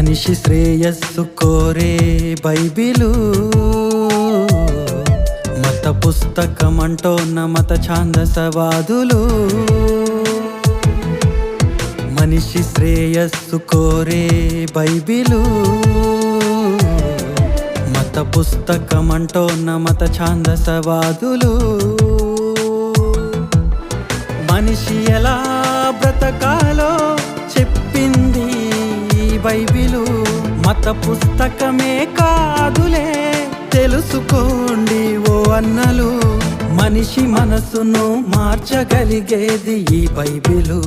మనిషి శ్రేయస్సు కోరే బైబిలు. మత పుస్తకం అంటోన్న మత ఛాందసవాదులు. మనిషి శ్రేయస్సు కోరే బైబిలు. మత పుస్తకం అంటోన్న మత ఛాందసవాదులు. మనిషి ఎలా బ్రతకాలో బైబిలు మత పుస్తకమే కాదులే. తెలుసుకోండి ఓ అన్నలు మనిషి మనసును మార్చగలిగేది ఈ బైబిలు.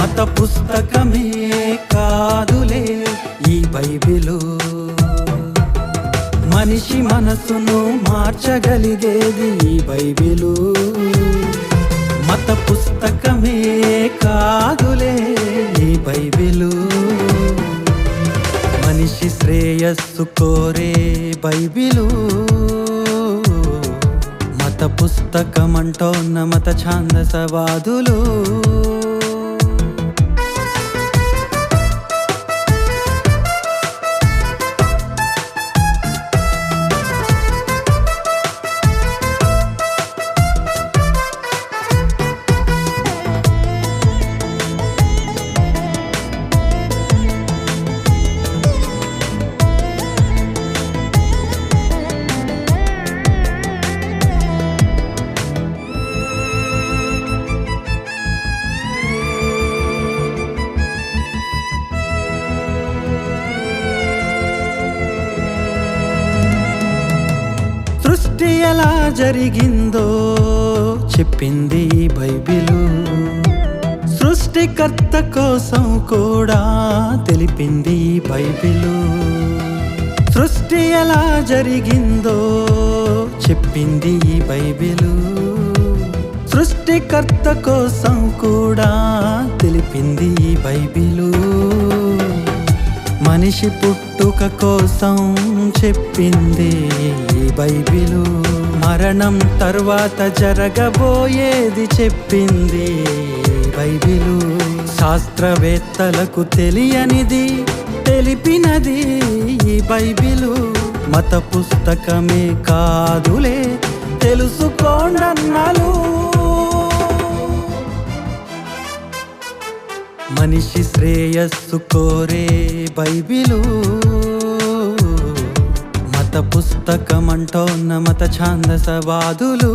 మత పుస్తకమే కాదులే ఈ బైబిలు. మనిషి మనసును మార్చగలిగేది ఈ బైబిలు. మత పుస్తకమే కాదులే ఈ బైబిలు. మనిషి శ్రేయస్సు కోరే బైబిలు. మత పుస్తకమంటోన్న మత ఛాందసవాదులు. సృష్టి ఎలా జరిగిందో చెప్పింది బైబిలు. సృష్టికర్త కోసం కూడా తెలిపింది బైబిలు. సృష్టి ఎలా జరిగిందో చెప్పింది బైబిలు. సృష్టికర్త కోసం కూడా తెలిపింది బైబిలు. మనిషి పుట్టుక కోసం చెప్పింది బైబిలు. మరణం తర్వాత జరగబోయేది చెప్పింది బైబిలు. శాస్త్రవేత్తలకు తెలియనిది తెలిపినది ఈ బైబిలు. మత పుస్తకమే కాదులే తెలుసుకోండన్నాలు మనిషి శ్రేయస్సు కోరే బైబిలు. మత పుస్తకమంటోన్న మత ఛాందసవాదులు.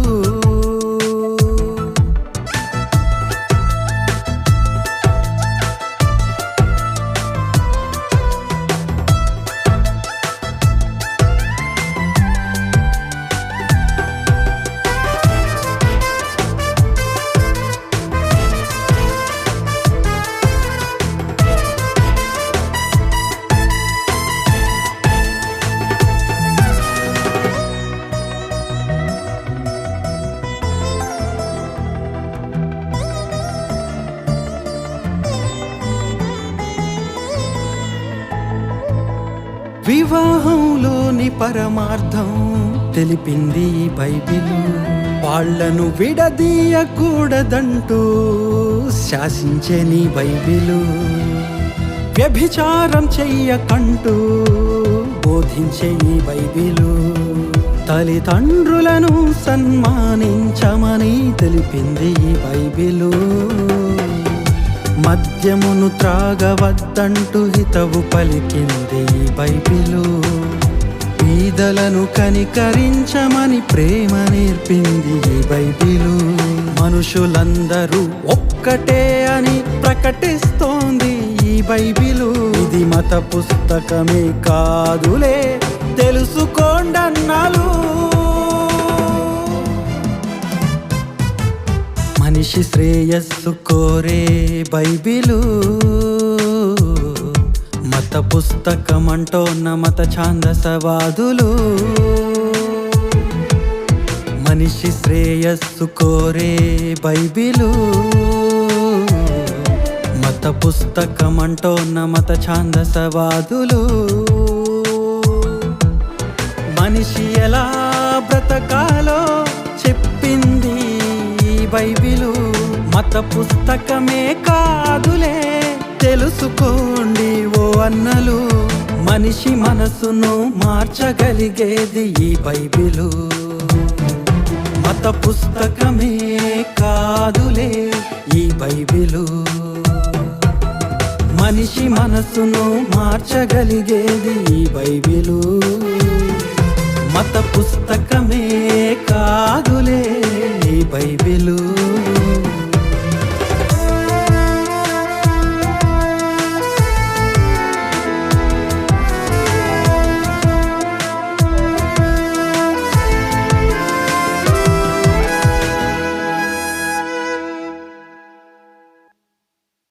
వివాహంలోని పరమార్థం తెలిపింది బైబిల్. వాళ్ళను వాళ్ళను విడదీయకూడదంటూ శాసించని బైబిలు. వ్యభిచారం చెయ్యకంటూ బోధించే ఈ బైబిలు. తల్లిదండ్రులను సన్మానించమని తెలిపింది ఈ బైబిలు. మద్యమును త్రాగవద్దంటూ హితవు పలికింది ఈ బైబిలు. పీదలను కనికరించమని ప్రేమ నేర్పింది ఈ బైబిలు. మనుషులందరూ ఒక్కటే అని ప్రకటిస్తోంది ఈ బైబిలు. ఇది మత పుస్తకమే కాదులే తెలుసుకోండన్నాలు మనిషి శ్రేయస్సు కోరే బైబిలు. మత పుస్తకమంటోన్న మత ఛాందసవాదులు. మనిషి శ్రేయస్సు కోరే బైబిలు. మత పుస్తకమంటోన్న మత ఛాందసవాదులు. మనిషి ఎలా బ్రతకాలో బైబిలు మత పుస్తకమే కాదులే. తెలుసుకోండి ఓ అన్నలు మనిషి మనసును మార్చగలిగేది ఈ బైబిలు. మత పుస్తకమే కాదులే ఈ బైబిలు. మనిషి మనసును మార్చగలిగేది ఈ బైబిలు. మత పుస్తక కాదులే బైబిలు.